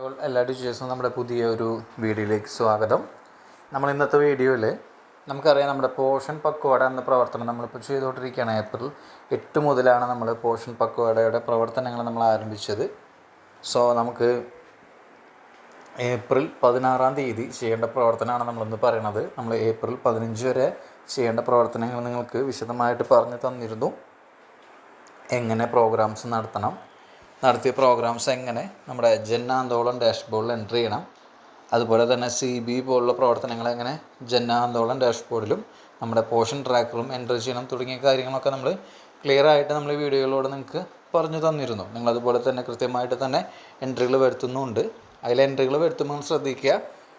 എല്ലാ ടീച്ചേഴ്സും നമ്മുടെ പുതിയ ഒരു വീഡിയോയിലേക്ക് സ്വാഗതം. നമ്മൾ ഇന്നത്തെ വീഡിയോയിൽ നമുക്കറിയാം നമ്മുടെ പോഷൻ പക്വാട എന്ന പ്രവർത്തനം നമ്മളിപ്പോൾ ചെയ്തുകൊണ്ടിരിക്കുകയാണ്. ഏപ്രിൽ എട്ട് മുതലാണ് നമ്മൾ പോഷൻ പക്വാടയുടെ പ്രവർത്തനങ്ങൾ നമ്മൾ ആരംഭിച്ചത്. സോ നമുക്ക് ഏപ്രിൽ പതിനാറാം തീയതി ചെയ്യേണ്ട പ്രവർത്തനമാണ് നമ്മളിന്ന് പറയണത്. നമ്മൾ ഏപ്രിൽ പതിനഞ്ച് വരെ ചെയ്യേണ്ട പ്രവർത്തനങ്ങൾ നിങ്ങൾക്ക് വിശദമായിട്ട് പറഞ്ഞു തന്നിരുന്നു. എങ്ങനെ പ്രോഗ്രാംസ് നടത്തണം നടത്തിയ പ്രോഗ്രാംസ് എങ്ങനെ നമ്മുടെ ജന്നാന്തോളം ഡാഷ്ബോർഡിൽ എന്റർ ചെയ്യണം. അതുപോലെ തന്നെ സി ബി പോലുള്ള പ്രവർത്തനങ്ങൾ എങ്ങനെ ജന്നാന്തോളം ഡാഷ്ബോർഡിലും നമ്മുടെ പോഷൻ ട്രാക്കറും എന്റർ ചെയ്യണം തുടങ്ങിയ കാര്യങ്ങളൊക്കെ നമ്മൾ ക്ലിയർ ആയിട്ട് നമ്മൾ വീഡിയോയിലൂടെ നിങ്ങൾക്ക് പറഞ്ഞു തന്നിരുന്നു. നിങ്ങൾ അതുപോലെ തന്നെ കൃത്യമായിട്ട് തന്നെ എൻട്രികൾ വരുത്തുന്നുമുണ്ട് അതിൽ എൻട്രികൾ വരുത്തുമ്പോൾ ശ്രദ്ധിക്കുക.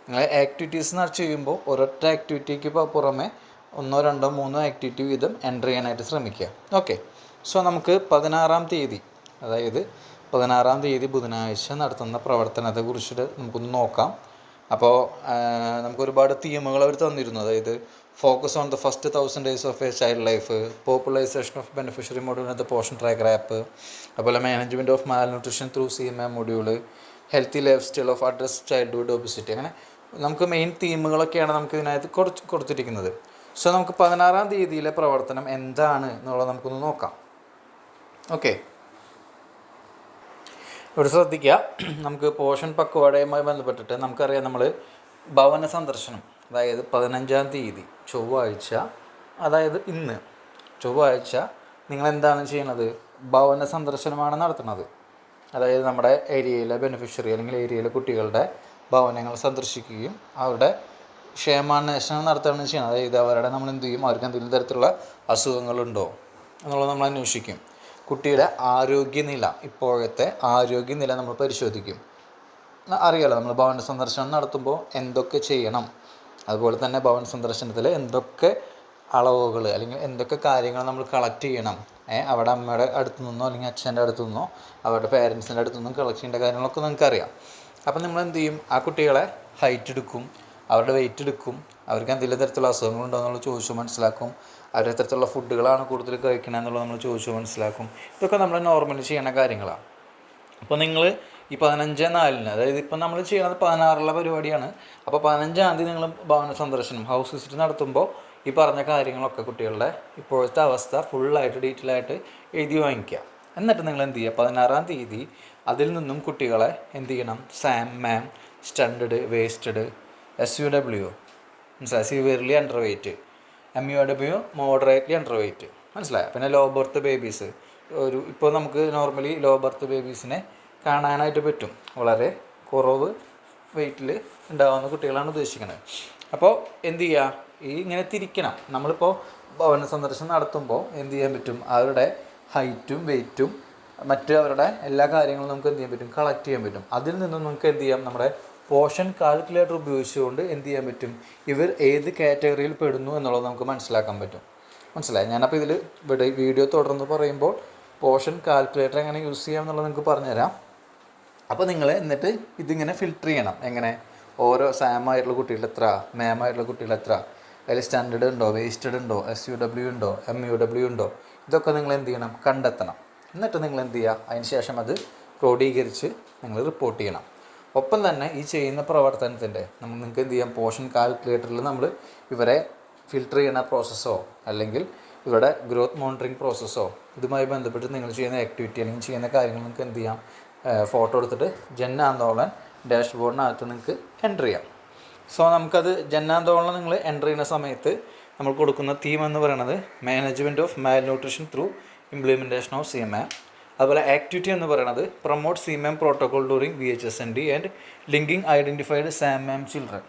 നിങ്ങൾ ആക്ടിവിറ്റീസ് ചെയ്യുമ്പോൾ ഒരൊറ്റ ആക്ടിവിറ്റിക്ക് പുറമെ ഒന്നോ രണ്ടോ മൂന്നോ ആക്ടിവിറ്റി വീതം എന്റർ ചെയ്യാനായിട്ട് ശ്രമിക്കുക. ഓക്കെ സോ നമുക്ക് പതിനാറാം തീയതി അതായത് പതിനാറാം തീയതി ബുധനാഴ്ച നടത്തുന്ന പ്രവർത്തനത്തെ കുറിച്ചിട്ട് നമുക്കൊന്ന് നോക്കാം. അപ്പോൾ നമുക്ക് ഒരുപാട് തീമുകൾ അവർ തന്നിരുന്നു. അതായത് focus on the first thousand days of a child life popularisation of beneficiary module the Poshan tracker app അതുപോലെ management of malnutrition through C M A module healthy lifestyle of address childhood obesity അങ്ങനെ നമുക്ക് main തീമുകളൊക്കെയാണ് നമുക്ക് ഇതിനകത്ത് കുറച്ച് കൊടുത്തിരിക്കുന്നത്. So നമുക്ക് പതിനാറാം തീയതിയിലെ പ്രവർത്തനം എന്താണ് എന്നുള്ളത് നമുക്കൊന്ന് നോക്കാം. ഓക്കെ ഇവിടെ ശ്രദ്ധിക്കുക. നമുക്ക് പോഷൻ പക്വാടയുമായി ബന്ധപ്പെട്ടിട്ട് നമുക്കറിയാം നമ്മൾ ഭവന സന്ദർശനം അതായത് പതിനഞ്ചാം തീയതി ചൊവ്വാഴ്ച അതായത് ഇന്ന് ചൊവ്വാഴ്ച നിങ്ങൾ എന്താണ് ചെയ്യണത്? ഭവന സന്ദർശനമാണ് നടത്തുന്നത്. അതായത് നമ്മുടെ ഏരിയയിലെ ബെനിഫിഷ്യറി അല്ലെങ്കിൽ ഏരിയയിലെ കുട്ടികളുടെ ഭവനങ്ങൾ സന്ദർശിക്കുകയും അവരുടെ ക്ഷേമാന്വേഷണം നടത്തുകയാണ് ചെയ്യുന്നത്. അതായത് അവരുടെ നമ്മൾ എന്ത് ചെയ്യും? അവർക്ക് എന്തെങ്കിലും തരത്തിലുള്ള അസുഖങ്ങളുണ്ടോ എന്നുള്ളത് നമ്മൾ അന്വേഷിക്കും. കുട്ടിയുടെ ആരോഗ്യനില ഇപ്പോഴത്തെ ആരോഗ്യനില നമ്മൾ പരിശോധിക്കും. അറിയാലോ നമ്മൾ ഭവന സന്ദർശനം നടത്തുമ്പോൾ എന്തൊക്കെ ചെയ്യണം? അതുപോലെ തന്നെ ഭവന സന്ദർശനത്തിൽ എന്തൊക്കെ അളവുകൾ അല്ലെങ്കിൽ എന്തൊക്കെ കാര്യങ്ങൾ നമ്മൾ കളക്ട് ചെയ്യണം? അവിടെ അമ്മയുടെ അടുത്ത് നിന്നോ അല്ലെങ്കിൽ അച്ഛന്റെ അടുത്ത് നിന്നോ അവരുടെ പേരൻസിന്റെ അടുത്ത് നിന്നും കളക്ട് ചെയ്യേണ്ട കാര്യങ്ങളൊക്കെ നമുക്കറിയാം അപ്പം നമ്മൾ എന്ത് ചെയ്യും? ആ കുട്ടികളെ ഹൈറ്റ് എടുക്കും അവരുടെ വെയിറ്റ് എടുക്കും അവർക്ക് എന്തെങ്കിലും തരത്തിലുള്ള അസുഖങ്ങളുണ്ടോ എന്നുള്ള ചോദിച്ചു മനസ്സിലാക്കും. അവരുടെ തരത്തിലുള്ള ഫുഡുകളാണ് കൂടുതൽ കഴിക്കണത് എന്നുള്ളത് നമ്മൾ ചോദിച്ചു മനസ്സിലാക്കും. ഇതൊക്കെ നമ്മൾ നോർമലി ചെയ്യണ കാര്യങ്ങളാണ് അപ്പോൾ നിങ്ങൾ ഈ പതിനഞ്ച് നാലിന് അതായത് ഇപ്പം നമ്മൾ ചെയ്യുന്നത് പതിനാറുള്ള പരിപാടിയാണ്. അപ്പോൾ പതിനഞ്ചാം തീയതി നിങ്ങൾ ഭവന സന്ദർശനം ഹൗസ് വിസിറ്റ് നടത്തുമ്പോൾ ഈ പറഞ്ഞ കാര്യങ്ങളൊക്കെ കുട്ടികളുടെ ഇപ്പോഴത്തെ അവസ്ഥ ഫുള്ളായിട്ട് ഡീറ്റെയിൽ ആയിട്ട് എഴുതി വാങ്ങിക്കുക. എന്നിട്ട് നിങ്ങൾ എന്ത് ചെയ്യുക? പതിനാറാം തീയതി അതിൽ നിന്നും കുട്ടികളെ എന്ത് ചെയ്യണം? SAM MAM stunted wasted S U W മനസ്സിലായി? Severely underweight M U W moderately underweight മനസ്സിലായോ? പിന്നെ ലോ ബർത്ത് ബേബീസ് ഒരു ഇപ്പോൾ നമുക്ക് നോർമലി ലോ ബർത്ത് ബേബീസിനെ കാണാനായിട്ട് പറ്റും. വളരെ കുറവ് വെയിറ്റിൽ ഉണ്ടാകുന്ന കുട്ടികളാണ് ഉദ്ദേശിക്കുന്നത്. അപ്പോൾ എന്ത് ചെയ്യുക ഈ ഇങ്ങനെ തിരിക്കണം. നമ്മളിപ്പോൾ ഭവന സന്ദർശനം നടത്തുമ്പോൾ എന്ത് ചെയ്യാൻ പറ്റും? അവരുടെ ഹൈറ്റും വെയിറ്റും മറ്റ് അവരുടെ എല്ലാ കാര്യങ്ങളും നമുക്ക് എന്ത് ചെയ്യാൻ പറ്റും? കളക്ട് ചെയ്യാൻ പറ്റും. അതിൽ നിന്നും നമുക്ക് എന്ത് ചെയ്യാം? നമ്മുടെ പോഷൻ കാൽക്കുലേറ്റർ ഉപയോഗിച്ചുകൊണ്ട് എന്ത് ചെയ്യാൻ പറ്റും? ഇവർ ഏത് കാറ്റഗറിയിൽ പെടുന്നു എന്നുള്ളത് നമുക്ക് മനസ്സിലാക്കാൻ പറ്റും. മനസ്സിലായി? ഞാനപ്പോൾ ഇതിൽ ഇവിടെ വീഡിയോ തുടർന്ന് പറയുമ്പോൾ പോർഷൻ കാൽക്കുലേറ്റർ എങ്ങനെ യൂസ് ചെയ്യാം എന്നുള്ളത് നിങ്ങൾക്ക് പറഞ്ഞുതരാം. അപ്പോൾ നിങ്ങൾ എന്നിട്ട് ഇതിങ്ങനെ ഫിൽറ്റർ ചെയ്യണം. എങ്ങനെ? ഓരോ സാമായിട്ടുള്ള കുട്ടികൾ എത്ര? മാം ആയിട്ടുള്ള കുട്ടികൾ എത്ര? അതിൽ സ്റ്റാൻഡേർഡ് ഉണ്ടോ? വേസ്റ്റഡ് ഉണ്ടോ? എസ് യു ഡബ്ല്യു ഉണ്ടോ? എം യു ഡബ്ല്യു ഉണ്ടോ? ഇതൊക്കെ നിങ്ങൾ എന്ത് ചെയ്യണം? കണ്ടെത്തണം. എന്നിട്ട് നിങ്ങൾ എന്ത് ചെയ്യുക? അതിന് ശേഷം അത് ക്രോഡീകരിച്ച് നിങ്ങൾ റിപ്പോർട്ട് ചെയ്യണം. ഒപ്പം തന്നെ ഈ ചെയ്യുന്ന പ്രവർത്തനത്തിന്റെ നമ്മൾ നിങ്ങൾക്ക് എന്ത് ചെയ്യാം? പോഷൻ കാൽക്കുലേറ്ററിൽ നമ്മൾ ഇവരെ ഫിൽട്ടർ ചെയ്യുന്ന പ്രോസസ്സോ അല്ലെങ്കിൽ ഇവരുടെ ഗ്രോത്ത് മോണിറ്ററിങ് പ്രോസസ്സോ ഇതുമായി ബന്ധപ്പെട്ട് നിങ്ങൾ ചെയ്യുന്ന ആക്ടിവിറ്റി അല്ലെങ്കിൽ ചെയ്യുന്ന കാര്യങ്ങൾ നിങ്ങൾക്ക് എന്ത് ചെയ്യാം? ഫോട്ടോ എടുത്തിട്ട് ജൻ ആന്തോളൻ ഡാഷ്ബോർഡിനകത്ത് നിങ്ങൾക്ക് എന്റർ ചെയ്യാം. സോ നമുക്കത് ജൻ ആന്തോളൻ നിങ്ങൾ എന്റർ ചെയ്യുന്ന സമയത്ത് നമ്മൾ കൊടുക്കുന്ന തീം എന്ന് പറയുന്നത് management of malnutrition through implementation of C M A അതുപോലെ ആക്ടിവിറ്റി എന്ന് പറയുന്നത് promote C MAM protocol during V H S N D and linking identified SAM MAM children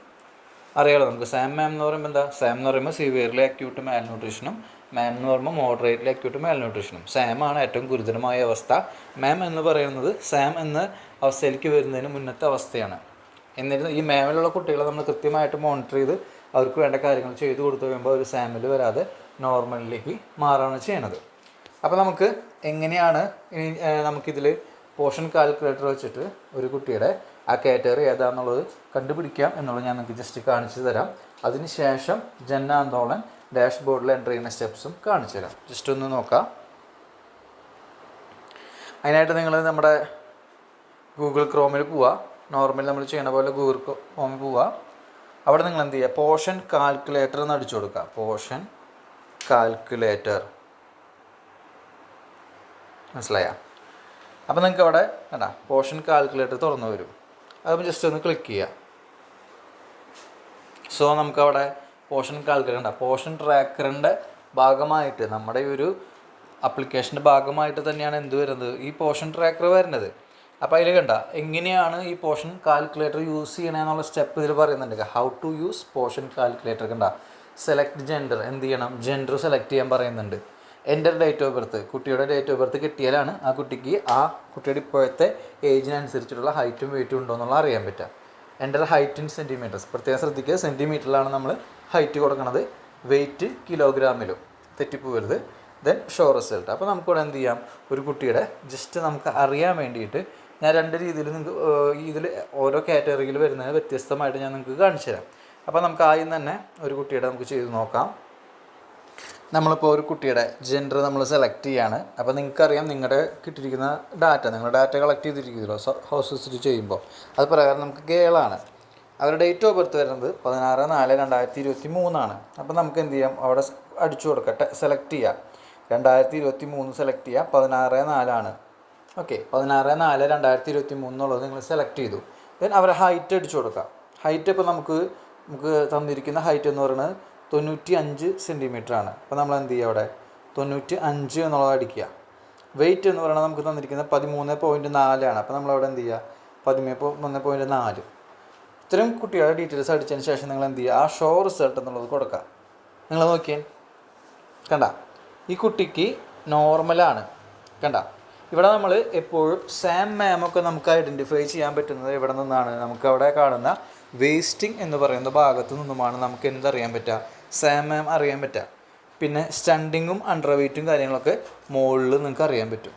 അറിയാലോ നമുക്ക് സാം മാം എന്ന് പറയുമ്പോൾ എന്താ? സാം എന്ന് പറയുമ്പോൾ സിവിയർലി അക്യൂട്ട് മാൽ ന്യൂട്രീഷനും മാം എന്ന് പറയുമ്പോൾ മോഡറേറ്റ്ലി അക്യൂട്ട് മാൽ ന്യൂട്രീഷനും സാം ആണ് ഏറ്റവും ഗുരുതരമായ അവസ്ഥ. മാം എന്ന് പറയുന്നത് സാം എന്ന അവസ്ഥയിലേക്ക് വരുന്നതിന് മുന്നത്തെ അവസ്ഥയാണ്. എന്നിരുന്ന ഈ മാമിലുള്ള കുട്ടികളെ നമ്മൾ കൃത്യമായിട്ട് മോണിറ്റർ ചെയ്ത് അവർക്ക് വേണ്ട കാര്യങ്ങൾ ചെയ്തു കൊടുത്തു കഴിയുമ്പോൾ ഒരു സാമിൽ വരാതെ നോർമലിലേക്ക് മാറുകയാണ് ചെയ്യണത്. അപ്പോൾ നമുക്ക് എങ്ങനെയാണ് ഇനി നമുക്കിതിൽ പോഷൻ കാൽക്കുലേറ്റർ വെച്ചിട്ട് ഒരു കുട്ടിയുടെ ആ കാറ്റഗറി ഏതാണെന്നുള്ളത് കണ്ടുപിടിക്കാം എന്നുള്ളത് ഞാൻ നിങ്ങൾക്ക് ജസ്റ്റ് കാണിച്ചു തരാം. അതിനുശേഷം ശേഷം ഡാഷ് ബോർഡിൽ എന്റർ ചെയ്യുന്ന സ്റ്റെപ്സും കാണിച്ചു തരാം. ജസ്റ്റ് ഒന്ന് നോക്കാം. അതിനായിട്ട് നിങ്ങൾ നമ്മുടെ ഗൂഗിൾ ക്രോമിൽ പോവുക നോർമലി നമ്മൾ ചെയ്യണ പോലെ ഗൂഗിൾ ക്രോമിൽ പോവുക അവിടെ നിങ്ങൾ എന്ത് ചെയ്യുക പോർഷൻ കാൽക്കുലേറ്റർ എന്ന് അടിച്ചു കൊടുക്കുക പോഷൻ കാൽക്കുലേറ്റർ. മനസ്സിലായ? അപ്പോൾ നിങ്ങൾക്ക് അവിടെ വേണ്ട പോർഷൻ കാൽക്കുലേറ്റർ തുറന്നു വരും. അത് ജസ്റ്റ് ഒന്ന് ക്ലിക്ക് ചെയ്യുക സോ നമുക്കവിടെ പോർഷൻ കാൽക്കുലേറ്റർ ഉണ്ട് പോർഷൻ ട്രാക്കറിന്റെ ഭാഗമായിട്ട് നമ്മുടെ ഈ ഒരു അപ്ലിക്കേഷന്റെ ഭാഗമായിട്ട് തന്നെയാണ് എന്ത് വരുന്നത്? ഈ പോർഷൻ ട്രാക്കർ വരുന്നത്. അപ്പോൾ അതിൽ കണ്ട എങ്ങനെയാണ് ഈ പോർഷൻ കാൽക്കുലേറ്റർ യൂസ് ചെയ്യണമെന്നുള്ള സ്റ്റെപ്പ് ഇതിൽ പറയുന്നുണ്ട്. How to use Poshan calculator കണ്ട. സെലക്ട് ജെൻഡർ എന്ത് ചെയ്യണം? ജെൻഡർ സെലക്ട് ചെയ്യാൻ പറയുന്നുണ്ട്. എന്റെ ഡേറ്റ് ഓഫ് ബർത്ത് കുട്ടിയുടെ ഡേറ്റ് ഓഫ് ബർത്ത് കിട്ടിയാലാണ് ആ കുട്ടിക്ക് ആ കുട്ടിയുടെ ഇപ്പോഴത്തെ ഏജിനനുസരിച്ചിട്ടുള്ള ഹൈറ്റും വെയിറ്റും ഉണ്ടോ എന്നുള്ള അറിയാൻ പറ്റുക. എന്റെ ഹൈറ്റ് ഇൻ സെന്റിമീറ്റേഴ്സ് പ്രത്യേകം ശ്രദ്ധിക്കുക സെന്റിമീറ്ററിലാണ് നമ്മൾ ഹൈറ്റ് കൊടുക്കുന്നത് വെയിറ്റ് കിലോഗ്രാമിലും തെറ്റിപ്പോകരുത്. ദെൻ ഷോ റിസൾട്ട് അപ്പോൾ നമുക്കിവിടെ എന്ത് ചെയ്യാം? ഒരു കുട്ടിയുടെ ജസ്റ്റ് നമുക്ക് അറിയാൻ വേണ്ടിയിട്ട് ഞാൻ രണ്ട് രീതിയിൽ നിങ്ങൾക്ക് ഇതിൽ ഓരോ കാറ്റഗറിയിൽ വരുന്നത് വ്യത്യസ്തമായിട്ട് ഞാൻ നിങ്ങൾക്ക് കാണിച്ചു തരാം അപ്പോൾ നമുക്ക് ആദ്യം തന്നെ ഒരു കുട്ടിയുടെ നമുക്ക് ചെയ്ത് നോക്കാം. നമ്മളിപ്പോൾ ഒരു കുട്ടിയുടെ ജെൻഡർ നമ്മൾ സെലക്ട് ചെയ്യാണ്. അപ്പോൾ നിങ്ങൾക്കറിയാം നിങ്ങളുടെ കിട്ടിയിരിക്കുന്ന ഡാറ്റ നിങ്ങളുടെ ഡാറ്റ കളക്ട് ചെയ്തിരിക്കുമല്ലോ ഹൗസ് വിസിറ്റ് ചെയ്യുമ്പോൾ അത് പ്രകാരം നമുക്ക് ഗേളാണ് അവരുടെ ഡേറ്റ് ഓഫ് ബർത്ത് വരുന്നത് പതിനാറ് നാല് രണ്ടായിരത്തി ഇരുപത്തി മൂന്നാണ് അപ്പോൾ നമുക്ക് എന്ത് ചെയ്യാം? അവിടെ അടിച്ചു കൊടുക്കട്ടെ സെലക്ട് ചെയ്യാം. രണ്ടായിരത്തി ഇരുപത്തി മൂന്ന് സെലക്ട് ചെയ്യുക പതിനാറ് നാലാണ് ഓക്കെ പതിനാറ് നാല് രണ്ടായിരത്തി ഇരുപത്തി മൂന്നുള്ളത് നിങ്ങൾ സെലക്ട് ചെയ്തു. ദെൻ അവരെ ഹൈറ്റ് അടിച്ചു കൊടുക്കുക ഹൈറ്റ് ഇപ്പോൾ നമുക്ക് നമുക്ക് തന്നിരിക്കുന്ന ഹൈറ്റ് എന്ന് പറയുന്നത് തൊണ്ണൂറ്റി അഞ്ച് സെന്റിമീറ്റർ ആണ്. അപ്പോൾ നമ്മൾ എന്ത് ചെയ്യുക അവിടെ? തൊണ്ണൂറ്റി അഞ്ച് എന്നുള്ളത് അടിക്കുക. വെയിറ്റ് എന്ന് പറയുന്നത് നമുക്ക് തന്നിരിക്കുന്നത് പതിമൂന്ന് പോയിന്റ് നാലാണ് അപ്പോൾ നമ്മളവിടെ എന്ത് ചെയ്യുക? പതിമൂന്ന് മൂന്ന് പോയിന്റ് നാല്. ഇത്തരം കുട്ടികളുടെ ഡീറ്റെയിൽസ് അടിച്ചതിന് ശേഷം നിങ്ങൾ എന്ത് ചെയ്യുക? ആ ഷോ റിസൾട്ട് എന്നുള്ളത് കൊടുക്കുക. നിങ്ങൾ നോക്കിയേ. കണ്ട? ഈ കുട്ടിക്ക് നോർമലാണ് കണ്ട? ഇവിടെ നമ്മൾ എപ്പോഴും സാം മാമൊക്കെ നമുക്ക് ഐഡന്റിഫൈ ചെയ്യാൻ പറ്റുന്നത് എവിടെ നിന്നാണ്? നമുക്ക് അവിടെ കാണുന്ന വേസ്റ്റിംഗ് എന്ന് പറയുന്ന ഭാഗത്തു നിന്നുമാണ് നമുക്ക് എന്തറിയാൻ പറ്റുക? സാം മാം അറിയാൻ പറ്റുക പിന്നെ സ്റ്റണ്ടിങ്ങും അണ്ടർ വെയ്റ്റും കാര്യങ്ങളൊക്കെ മുകളിൽ നിങ്ങൾക്ക് അറിയാൻ പറ്റും.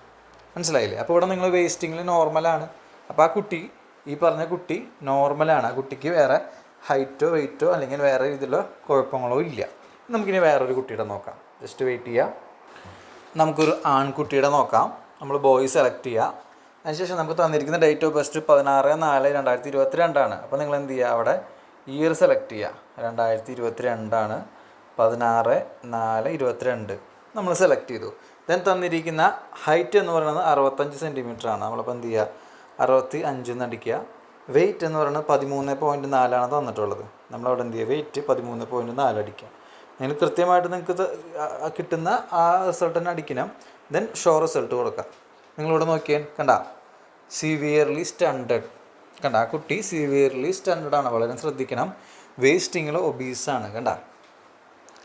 മനസ്സിലായില്ലേ? അപ്പോൾ ഇവിടെ നിങ്ങൾ വേസ്റ്റിങ്ങിൽ നോർമലാണ് അപ്പോൾ ആ കുട്ടി ഈ പറഞ്ഞ കുട്ടി നോർമലാണ് ആ കുട്ടിക്ക് വേറെ ഹൈറ്റോ വെയിറ്റോ അല്ലെങ്കിൽ വേറെ രീതിയിലുള്ള കുഴപ്പങ്ങളോ ഇല്ല. നമുക്കിനി വേറൊരു കുട്ടിയുടെ നോക്കാം. ജസ്റ്റ് വെയിറ്റ് ചെയ്യാം. നമുക്കൊരു ആൺകുട്ടിയുടെ നോക്കാം. നമ്മൾ ബോയ് സെലക്ട് ചെയ്യുക അതിനുശേഷം നമുക്ക് തന്നിരിക്കുന്ന ഡേറ്റ് ഓഫ് ബർത്ത് പതിനാറ് നാല് രണ്ടായിരത്തി ഇരുപത്തി രണ്ടാണ് അപ്പോൾ നിങ്ങൾ എന്ത് ചെയ്യുക അവിടെ? ഇയർ സെലക്ട് ചെയ്യുക രണ്ടായിരത്തി ഇരുപത്തി രണ്ടാണ് പതിനാറ് നാല് ഇരുപത്തിരണ്ട്. നമ്മൾ സെലക്ട് ചെയ്തു. ദെൻ തന്നിരിക്കുന്ന ഹൈറ്റ് എന്ന് പറയുന്നത് അറുപത്തഞ്ച് സെന്റിമീറ്റർ ആണ്. നമ്മളിപ്പോൾ എന്ത് ചെയ്യുക അറുപത്തി അഞ്ച് എന്ന് അടിക്കുക. വെയിറ്റ് എന്ന് പറയുന്നത് പതിമൂന്ന് പോയിന്റ് നാലാണ് തന്നിട്ടുള്ളത്. നമ്മളവിടെ എന്ത് ചെയ്യുക? വെയിറ്റ് പതിമൂന്ന് പോയിന്റ് നാല് അടിക്കുക. നിങ്ങൾ കൃത്യമായിട്ട് നിങ്ങൾക്ക് കിട്ടുന്ന ആ റിസൾട്ട് തന്നെ അടിക്കണം. ദെൻ ഷോ റിസൾട്ട് കൊടുക്കുക. നിങ്ങളിവിടെ നോക്കിയാൽ കണ്ട? സിവിയർലി സ്റ്റണ്ടഡ് കണ്ട ആ കുട്ടി സിവിയർലി സ്റ്റാൻഡേർഡാണ് വളരെ ശ്രദ്ധിക്കണം. വേസ്റ്റിങ്ങിൽ ഒബീസാണ് കണ്ട.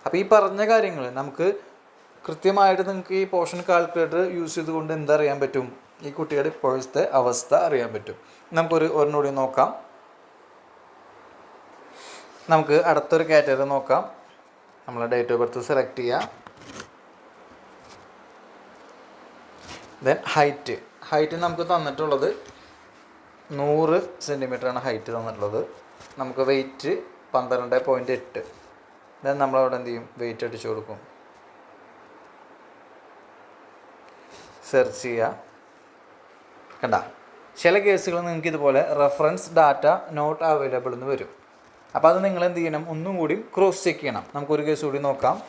അപ്പോൾ ഈ പറഞ്ഞ കാര്യങ്ങൾ നമുക്ക് കൃത്യമായിട്ട് നിങ്ങൾക്ക് ഈ പോർഷൻ കാൽക്കുലേറ്റർ യൂസ് ചെയ്തുകൊണ്ട് എന്തറിയാൻ പറ്റും? ഈ കുട്ടിയുടെ ഇപ്പോഴത്തെ അവസ്ഥ അറിയാൻ പറ്റും. നമുക്കൊരു ഒരെണ്ണൂടി നോക്കാം. നമുക്ക് അടുത്തൊരു കാറ്റഗറി നോക്കാം. നമ്മൾ ഡേറ്റ് ഓഫ് ബർത്ത് സെലക്ട് ചെയ്യാം. ദെൻ ഹൈറ്റ് ഹൈറ്റ് നമുക്ക് തന്നിട്ടുള്ളത് നൂറ് ആണ് ഹൈറ്റ് തന്നിട്ടുള്ളത്. നമുക്ക് വെയിറ്റ് പന്ത്രണ്ട് പോയിന്റ് എട്ട്. ദെൻ നമ്മളവിടെ എന്ത് ചെയ്യും? വെയിറ്റ് അടിച്ചു കൊടുക്കും. സെർച്ച് ചെയ്യുക കണ്ട? ചില കേസുകൾ നിങ്ങൾക്ക് ഇതുപോലെ റെഫറൻസ് ഡാറ്റ നോട്ട് അവൈലബിൾ എന്ന് വരും. അപ്പോൾ അത് നിങ്ങൾ എന്ത് ചെയ്യണം? ഒന്നും കൂടി ക്രോസ് ചെക്ക് ചെയ്യണം. നമുക്കൊരു കേസ് കൂടി നോക്കാം.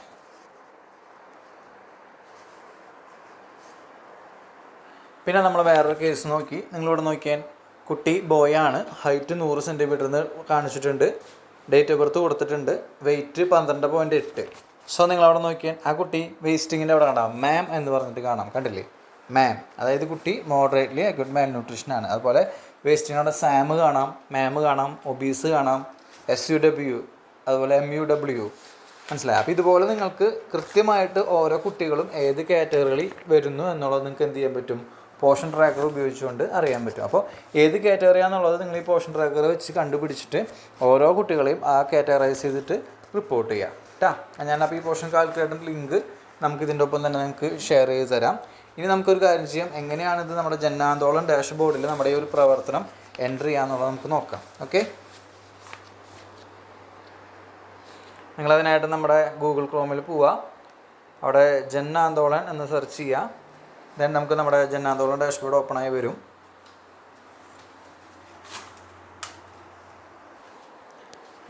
പിന്നെ നമ്മൾ വേറൊരു കേസ് നോക്കി. നിങ്ങളിവിടെ നോക്കിയാൽ കുട്ടി ബോയ് ആണ്. ഹൈറ്റ് നൂറ് സെന്റിമീറ്ററിന് കാണിച്ചിട്ടുണ്ട്. ഡേറ്റ് ഓഫ് ബർത്ത് കൊടുത്തിട്ടുണ്ട്. വെയിറ്റ് പന്ത്രണ്ട് പോയിന്റ് എട്ട്. സോ നിങ്ങൾ അവിടെ നോക്കിയാൽ ആ കുട്ടി വേസ്റ്റിങ്ങിന്റെ അവിടെ കാണാം മാം എന്ന് പറഞ്ഞിട്ട് കാണാം. കണ്ടില്ലേ? മാം അതായത് കുട്ടി മോഡറേറ്റ്ലി ഗുഡ് മാൽ ന്യൂട്രീഷൻ ആണ്. അതുപോലെ വേസ്റ്റിങ്ങിനവിടെ സാം കാണാം. മാം കാണാം. ഒബീസ് കാണാം. എസ് യു ഡബ്ല്യു അതുപോലെ എം യു ഡബ്ല്യു മനസ്സിലായി? അപ്പോൾ ഇതുപോലെ നിങ്ങൾക്ക് കൃത്യമായിട്ട് ഓരോ കുട്ടികളും ഏത് കാറ്റഗറികളിൽ വരുന്നു എന്നുള്ളത് നിങ്ങൾക്ക് എന്ത് ചെയ്യാൻ പറ്റും? പോഷൻ ട്രാക്കർ ഉപയോഗിച്ചുകൊണ്ട് അറിയാൻ പറ്റും. അപ്പോൾ ഏത് കാറ്റഗറിയാണെന്നുള്ളത് നിങ്ങൾ ഈ പോഷൻ ട്രാക്കർ വെച്ച് കണ്ടുപിടിച്ചിട്ട് ഓരോ കുട്ടികളെയും ആ കാറ്റഗറൈസ് ചെയ്തിട്ട് റിപ്പോർട്ട് ചെയ്യാം. കേട്ടാ ഞാനപ്പോൾ ഈ പോഷൻ കാൽക്കുലേറ്ററിന്റെ ലിങ്ക് നമുക്ക് ഇതിന്റെ ഒപ്പം തന്നെ നിങ്ങൾക്ക് ഷെയർ ചെയ്ത് തരാം. ഇനി നമുക്കൊരു കാര്യം ചെയ്യാം. എങ്ങനെയാണിത് നമ്മുടെ ജന്നാന്തോളം ഡാഷ്ബോർഡിൽ നമ്മുടെ ഈ ഒരു പ്രവർത്തനം എന്റർ ചെയ്യാന്നുള്ളത് നമുക്ക് നോക്കാം. ഓക്കെ നിങ്ങളതിനായിട്ട് നമ്മുടെ ഗൂഗിൾ ക്രോമിൽ പോവുക അവിടെ ജന്നാന്തോളൻ എന്ന് സെർച്ച് ചെയ്യുക ദെൻ നമുക്ക് നമ്മുടെ ജന്നാന്തോളം ഡാഷ്ബോർഡ് ഓപ്പൺ ആയി വരും.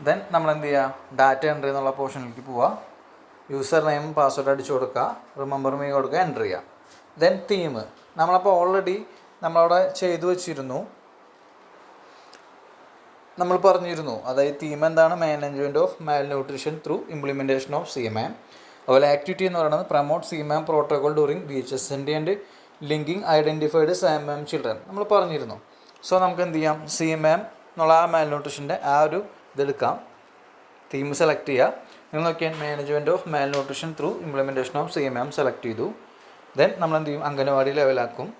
ദെൻ നമ്മൾ എന്ത് ചെയ്യുക? ഡാറ്റ എൻട്രി എന്നുള്ള പോർഷനിലേക്ക് പോവുക. യൂസർ നെയിം പാസ്വേഡ് അടിച്ചു കൊടുക്കുക. റിമെമ്പർ മീ കൊടുക്കുക. എന്റർ ചെയ്യുക. ദെൻ തീം നമ്മളപ്പോൾ ഓൾറെഡി നമ്മളവിടെ ചെയ്തു വച്ചിരുന്നു. നമ്മൾ പറഞ്ഞിരുന്നു. അതായത് തീം എന്താണ്? Management of malnutrition through implementation of C M അതുപോലെ ആക്ടിവിറ്റി എന്ന് പറയുന്നത് promote CMAM protocol during B H S N D and linking identified C M M children നമ്മൾ പറഞ്ഞിരുന്നു. സോ നമുക്ക് എന്ത് ചെയ്യാം? സിമാം എന്നുള്ള ആ മാൽ ന്യൂട്രീഷന്റെ ആ ഒരു ഇതെടുക്കാം തീം സെലക്ട് ചെയ്യുക നിങ്ങൾ നോക്കിയാൽ management of malnutrition through implementation of CMAM select ചെയ്തു. ദെൻ നമ്മൾ എന്ത് ചെയ്യും? അംഗനവാടി ലെവലാക്കും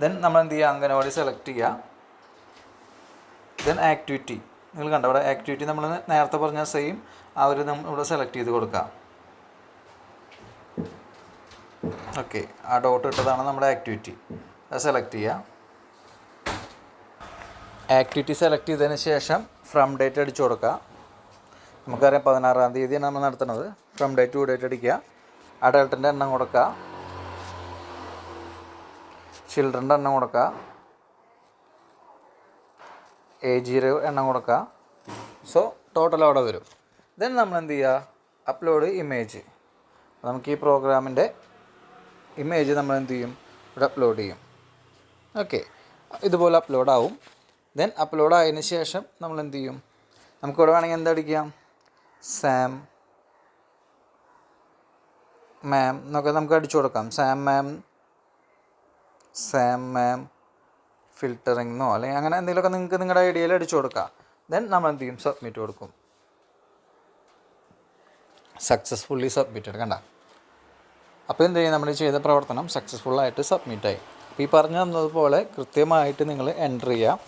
ദെൻ നമ്മൾ എന്ത് ചെയ്യുക? അംഗനവാടി സെലക്ട് ചെയ്യുക. ദെൻ ആക്ടിവിറ്റി നിങ്ങൾ കണ്ട? അവിടെ ആക്ടിവിറ്റി നമ്മൾ നേരത്തെ പറഞ്ഞ സെയിം ആ ഒരു ഇവിടെ സെലക്ട് ചെയ്ത് കൊടുക്കാം. ഓക്കെ ആ ഡോട്ട് ഇട്ടതാണ് നമ്മുടെ ആക്ടിവിറ്റി അത് സെലക്ട് ചെയ്യുക ആക്ടിവിറ്റി സെലക്ട് ചെയ്തതിന് ശേഷം ഫ്രം ഡേറ്റ് അടിച്ചു കൊടുക്കുക നമുക്കറിയാം പതിനാറാം തീയതിയാണ് നമ്മൾ നടത്തുന്നത്. ഫ്രം ഡേറ്റ് ടു ഡേറ്റ് അടിക്കുക. അഡൾട്ടിന്റെ എണ്ണം കൊടുക്കുക ചിൽഡ്രന്റെ എണ്ണം കൊടുക്കുക ഏജിയുടെ എണ്ണം കൊടുക്കുക. സോ ടോട്ടൽ അവിടെ വരും. ദെൻ നമ്മൾ എന്ത് ചെയ്യുക? അപ്ലോഡ് ഇമേജ് നമുക്ക് ഈ പ്രോഗ്രാമിന്റെ ഇമേജ് നമ്മൾ എന്ത് ചെയ്യും? ഇവിടെ അപ്ലോഡ് ചെയ്യും. ഓക്കെ ഇതുപോലെ അപ്ലോഡ് ആവും. ദെൻ അപ്ലോഡ് ആയതിന് ശേഷം നമ്മൾ എന്ത് ചെയ്യും? നമുക്കിവിടെ വേണമെങ്കിൽ എന്തടിക്കാം സാം മാം എന്നൊക്കെ നമുക്ക് അടിച്ചു കൊടുക്കാം. സാം മാം സാം മാം ഫിൽറ്ററിങ്ങോ അല്ലെങ്കിൽ അങ്ങനെ എന്തെങ്കിലുമൊക്കെ നിങ്ങൾക്ക് നിങ്ങളുടെ ഐഡിയയിൽ അടിച്ചു കൊടുക്കാം. ദെൻ നമ്മൾ എന്ത് ചെയ്യും? സബ്മിറ്റ് കൊടുക്കും. സക്സസ്ഫുള്ളി സബ്മിറ്റഡ് കണ്ട? അപ്പോൾ എന്ത് ചെയ്യും? നമ്മൾ ചെയ്ത പ്രവർത്തനം സക്സസ്ഫുള്ളായിട്ട് സബ്മിറ്റായി അപ്പോൾ ഈ പറഞ്ഞു തന്നതുപോലെ കൃത്യമായിട്ട് നിങ്ങൾ എന്റർ ചെയ്യുക.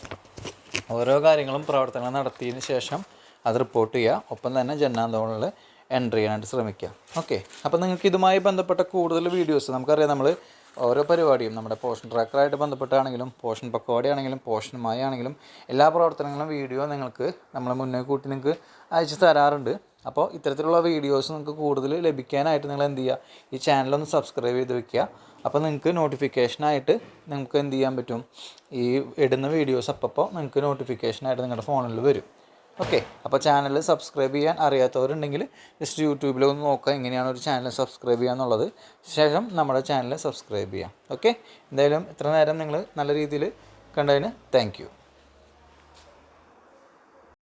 ഓരോ കാര്യങ്ങളും പ്രവർത്തനങ്ങൾ നടത്തിയതിന് ശേഷം അത് റിപ്പോർട്ട് ചെയ്യുക. ഒപ്പം തന്നെ ജന്നാന്തോണിൽ എന്റർ ചെയ്യാനായിട്ട് ശ്രമിക്കുക. ഓക്കെ അപ്പോൾ നിങ്ങൾക്ക് ഇതുമായി ബന്ധപ്പെട്ട കൂടുതൽ വീഡിയോസ് നമുക്കറിയാം. നമ്മൾ ഓരോ പരിപാടിയും നമ്മുടെ പോഷൻ ട്രാക്കറായിട്ട് ബന്ധപ്പെട്ടാണെങ്കിലും പോഷൻ പക്വാടി പോഷൻ മായാണെങ്കിലും എല്ലാ പ്രവർത്തനങ്ങളും വീഡിയോ നിങ്ങൾക്ക് നമ്മളെ മുന്നേ കൂട്ടി നിങ്ങൾക്ക് അയച്ചു തരാറുണ്ട്. അപ്പോൾ ഇത്തരത്തിലുള്ള വീഡിയോസ് നിങ്ങൾക്ക് കൂടുതൽ ലഭിക്കാനായിട്ട് നിങ്ങൾ എന്ത് ചെയ്യുക? ഈ ചാനലൊന്ന് സബ്സ്ക്രൈബ് ചെയ്ത് വെക്കുക. അപ്പോൾ നിങ്ങൾക്ക് നോട്ടിഫിക്കേഷനായിട്ട് നിങ്ങൾക്ക് എന്ത് ചെയ്യാൻ പറ്റും? ഈ ഇടുന്ന വീഡിയോസ് അപ്പോൾ നിങ്ങൾക്ക് നോട്ടിഫിക്കേഷനായിട്ട് നിങ്ങളുടെ ഫോണിൽ വരും. ഓക്കെ അപ്പോൾ ചാനൽ സബ്സ്ക്രൈബ് ചെയ്യാൻ അറിയാത്തവരുണ്ടെങ്കിൽ ജസ്റ്റ് യൂട്യൂബിൽ ഒന്ന് നോക്കുക എങ്ങനെയാണ് ഒരു ചാനൽ സബ്സ്ക്രൈബ് ചെയ്യുക എന്നുള്ളത്. ശേഷം നമ്മുടെ ചാനൽ സബ്സ്ക്രൈബ് ചെയ്യാം. ഓക്കെ എന്തായാലും ഇത്ര നേരം നിങ്ങൾ നല്ല രീതിയിൽ കണ്ടതിന് താങ്ക്